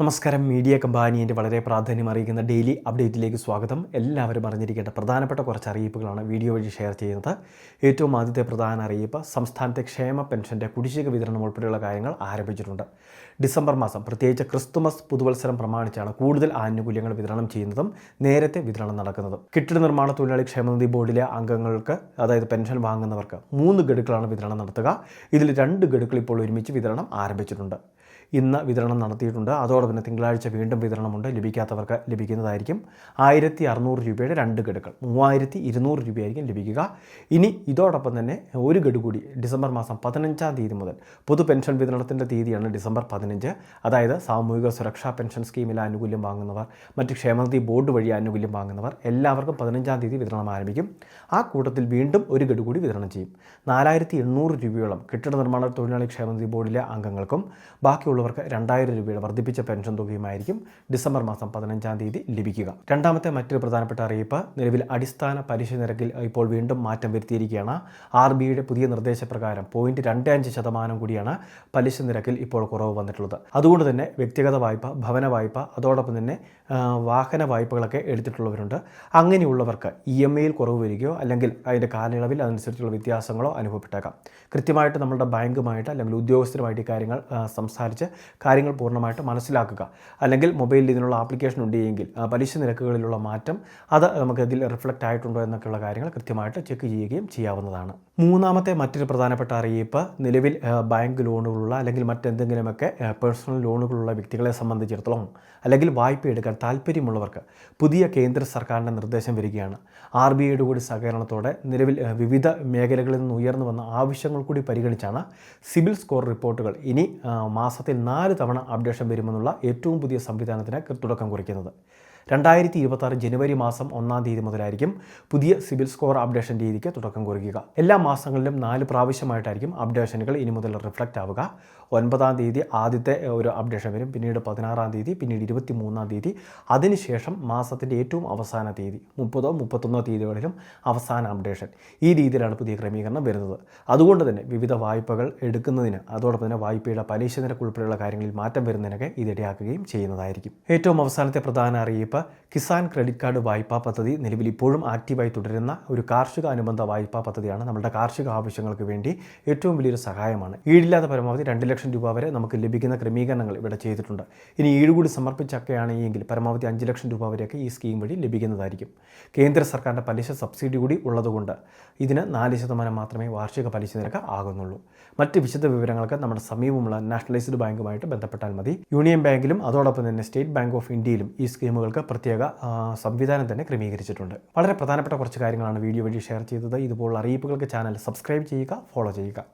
നമസ്കാരം. മീഡിയ കമ്പാനിയന്റെ വളരെ പ്രാധാന്യം അറിയിക്കുന്ന ഡെയിലി അപ്ഡേറ്റിലേക്ക് സ്വാഗതം. എല്ലാവരും അറിഞ്ഞിരിക്കേണ്ട പ്രധാനപ്പെട്ട കുറച്ച് അറിയിപ്പുകളാണ് വീഡിയോ വഴി ഷെയർ ചെയ്യുന്നത്. ഏറ്റവും ആദ്യത്തെ പ്രധാന അറിയിപ്പ് സംസ്ഥാനത്തെ ക്ഷേമ പെൻഷന്റെ കുടിശ്ശിക വിതരണം ഉൾപ്പെടെയുള്ള കാര്യങ്ങൾ ആരംഭിച്ചിട്ടുണ്ട്. ഡിസംബർ മാസം പ്രത്യേകിച്ച് ക്രിസ്തുമസ് പുതുവത്സരം പ്രമാണിച്ചാണ് കൂടുതൽ ആനുകൂല്യങ്ങൾ വിതരണം ചെയ്യുന്നതും നേരത്തെ വിതരണം നടക്കുന്നതും. കെട്ടിട നിർമ്മാണ തൊഴിലാളി ക്ഷേമനിധി ബോർഡിലെ അംഗങ്ങൾക്ക് അതായത് പെൻഷൻ വാങ്ങുന്നവർക്ക് മൂന്ന് ഗഡുക്കളാണ് വിതരണം നടത്തുക. ഇതിൽ രണ്ട് ഗഡുക്കൾ ഇപ്പോൾ ഒരുമിച്ച് വിതരണം ആരംഭിച്ചിട്ടുണ്ട്. ഇന്ന് വിതരണം നടത്തിയിട്ടുണ്ട്. അതോടൊപ്പം തിങ്കളാഴ്ച വീണ്ടും വിതരണമുണ്ട്. ലഭിക്കാത്തവർക്ക് ലഭിക്കുന്നതായിരിക്കും. ആയിരത്തി അറുന്നൂറ് രൂപയുടെ രണ്ട് ഗഡുക്കൾ. മൂവായിരത്തി ഇരുന്നൂറ് രൂപയായിരിക്കും ലഭിക്കുക. ഇനി ഇതോടൊപ്പം തന്നെ ഒരു ഗഡു കൂടി ഡിസംബർ മാസം പതിനഞ്ചാം തീയതി മുതൽ പൊതു പെൻഷൻ വിതരണത്തിന്റെ തീയതിയാണ് ഡിസംബർ പതിനഞ്ച്. അതായത് സാമൂഹിക സുരക്ഷാ പെൻഷൻ സ്കീമിൽ ആനുകൂല്യം വാങ്ങുന്നവർ മറ്റ് ക്ഷേമനിധി ബോർഡ് വഴി ആനുകൂല്യം വാങ്ങുന്നവർ എല്ലാവർക്കും പതിനഞ്ചാം തീയതി വിതരണം ആരംഭിക്കും. ആ കൂട്ടത്തിൽ വീണ്ടും ഒരു ഗഡു കൂടി വിതരണം ചെയ്യും. നാലായിരത്തി എണ്ണൂറ് രൂപയോളം കെട്ടിട നിർമ്മാണ തൊഴിലാളി ക്ഷേമനിധി ബോർഡിലെ അംഗങ്ങൾക്കും ബാക്കിയുള്ളവർക്ക് രണ്ടായിരം രൂപയുടെ വർദ്ധിപ്പിച്ച പെൻഷൻ തുകയുമായിരിക്കും ഡിസംബർ മാസം പതിനഞ്ചാം തീയതി ലഭിക്കുക. രണ്ടാമത്തെ മറ്റൊരു പ്രധാനപ്പെട്ട അറിയിപ്പ് നിലവിൽ അടിസ്ഥാന പലിശ നിരക്കിൽ ഇപ്പോൾ വീണ്ടും മാറ്റം വരുത്തിയിരിക്കുകയാണ്. ആർ ബി ഐയുടെ പുതിയ നിർദ്ദേശപ്രകാരം പോയിന്റ് രണ്ട് അഞ്ച് ശതമാനം കൂടിയാണ് പലിശ നിരക്കിൽ ഇപ്പോൾ കുറവ് വന്നിട്ടുള്ളത്. അതുകൊണ്ട് തന്നെ വ്യക്തിഗത വായ്പ ഭവന വായ്പ അതോടൊപ്പം തന്നെ വാഹന വായ്പകളൊക്കെ എടുത്തിട്ടുള്ളവരുണ്ട്. അങ്ങനെയുള്ളവർക്ക് ഇ എം ഐയിൽ കുറവ് വരികയോ അല്ലെങ്കിൽ അതിന്റെ കാലയളവിൽ അതനുസരിച്ചുള്ള വ്യത്യാസങ്ങളോ അനുഭവപ്പെട്ടേക്കാം. കൃത്യമായിട്ട് നമ്മുടെ ബാങ്കുമായിട്ട് അല്ലെങ്കിൽ ഉദ്യോഗസ്ഥരുമായിട്ട് ഈ കാര്യങ്ങൾ സംസാരിച്ച് കാര്യങ്ങൾ പൂർണമായിട്ട് മനസ്സിലാക്കുക. അല്ലെങ്കിൽ മൊബൈലിൽ ഇതിനുള്ള ആപ്ലിക്കേഷൻ ഉണ്ടെങ്കിൽ ആ, പലിശ നിരക്കുകളിലുള്ള മാറ്റം അത് നമുക്ക് ഇതിൽ റിഫ്ലക്റ്റ് ആയിട്ടുണ്ടോ എന്നൊക്കെയുള്ള കാര്യങ്ങൾ കൃത്യമായിട്ട് ചെക്ക് ചെയ്യുകയും ചെയ്യാവുന്നതാണ്. മൂന്നാമത്തെ മറ്റൊരു പ്രധാനപ്പെട്ട അറിയിപ്പ് നിലവിൽ ബാങ്ക് ലോണുകളുള്ള അല്ലെങ്കിൽ മറ്റെന്തെങ്കിലുമൊക്കെ പേഴ്സണൽ ലോണുകളുള്ള വ്യക്തികളെ സംബന്ധിച്ചിടത്തോളം അല്ലെങ്കിൽ വായ്പ എടുക്കാൻ താല്പര്യമുള്ളവർക്ക് പുതിയ കേന്ദ്ര സർക്കാരിന്റെ നിർദ്ദേശം വരികയാണ്. ആർ ബി ഐയുടെ കൂടി സഹകരണത്തോടെ നിലവിൽ വിവിധ മേഖലകളിൽ നിന്ന് ഉയർന്നു വന്ന ആവശ്യങ്ങൾ കൂടി പരിഗണിച്ചാണ് സിബിൽ സ്കോർ റിപ്പോർട്ടുകൾ ഇനി മാസത്തിൽ നാല് തവണ അപ്ഡേഷൻ വരുമെന്നുള്ള ഏറ്റവും പുതിയ സംവിധാനത്തിന് തുടക്കം കുറിക്കുന്നത്. രണ്ടായിരത്തി ഇരുപത്തി ജനുവരി മാസം ഒന്നാം തീയതി മുതലായിരിക്കും പുതിയ സിവിൽ സ്കോർ അപ്ഡേഷൻ രീതിക്ക് തുടക്കം കുറിക്കുക. എല്ലാ മാസങ്ങളിലും നാല് പ്രാവശ്യമായിട്ടായിരിക്കും അപ്ഡേഷനുകൾ ഇനി മുതൽ റിഫ്ലക്റ്റ് ആവുക. ഒൻപതാം തീയതി ആദ്യത്തെ ഒരു അപ്ഡേഷൻ വരും പിന്നീട് പതിനാറാം തീയതി പിന്നീട് ഇരുപത്തി മൂന്നാം തീയതി. അതിനുശേഷം മാസത്തിന്റെ ഏറ്റവും അവസാന തീയതി മുപ്പതോ മുപ്പത്തൊന്നോ തീയതികളിലും അവസാന അപ്ഡേഷൻ. ഈ രീതിയിലാണ് പുതിയ ക്രമീകരണം വരുന്നത്. അതുകൊണ്ട് തന്നെ വിവിധ വായ്പകൾ എടുക്കുന്നതിന് അതോടൊപ്പം തന്നെ വായ്പയുടെ പലിശ നിരക്ക് ഉൾപ്പെടെയുള്ള കാര്യങ്ങളിൽ മാറ്റം വരുന്നതിനൊക്കെ ഇതിടയാക്കുകയും ചെയ്യുന്നതായിരിക്കും. ഏറ്റവും അവസാനത്തെ പ്രധാന അറിയിപ്പ് കിസാൻ ക്രെഡിറ്റ് കാർഡ് വായ്പാ പദ്ധതി നിലവിൽ ഇപ്പോഴും ആക്റ്റീവായി തുടരുന്ന ഒരു കാർഷിക അനുബന്ധ വായ്പാ പദ്ധതിയാണ് നമ്മുടെ കാർഷിക ആവശ്യങ്ങൾക്ക് വേണ്ടി ഏറ്റവും വലിയൊരു സഹായമാണ്. ഈടില്ലാത്ത പരമാവധി രണ്ട് ലക്ഷം രൂപ വരെ നമുക്ക് ലഭിക്കുന്ന ക്രമീകരണങ്ങൾ ഇവിടെ ചെയ്തിട്ടുണ്ട്. ഇനി ഈട് കൂടി സമർപ്പിച്ചൊക്കെയാണെങ്കിൽ പരമാവധി അഞ്ച് ലക്ഷം രൂപ വരെയൊക്കെ ഈ സ്കീം വഴി ലഭിക്കുന്നതായിരിക്കും. കേന്ദ്ര സർക്കാരിന്റെ പലിശ സബ്സിഡി കൂടി ഉള്ളതുകൊണ്ട് ഇതിന് നാല് ശതമാനം മാത്രമേ വാർഷിക പലിശ നിരക്ക് ആകുന്നുള്ളൂ. മറ്റ് വിശദ വിവരങ്ങൾക്ക് നമ്മുടെ സമീപമുള്ള നാഷണലൈസ്ഡ് ബാങ്കുമായിട്ട് ബന്ധപ്പെട്ടാൽ മതി. യൂണിയൻ ബാങ്കിലും അതോടൊപ്പം തന്നെ സ്റ്റേറ്റ് ബാങ്ക് ഓഫ് ഇന്ത്യയിലും ഈ സ്കീമുകൾക്ക് പ്രത്യേക സംവിധാനം തന്നെ ക്രമീകരിച്ചിട്ടുണ്ട്. വളരെ പ്രധാനപ്പെട്ട കുറച്ച് കാര്യങ്ങളാണ് വീഡിയോ വഴി ഷെയർ ചെയ്തത്. ഇതുപോലുള്ള അറിയിപ്പുകൾക്ക് ചാനൽ സബ്സ്ക്രൈബ് ചെയ്യുക ഫോളോ ചെയ്യുക.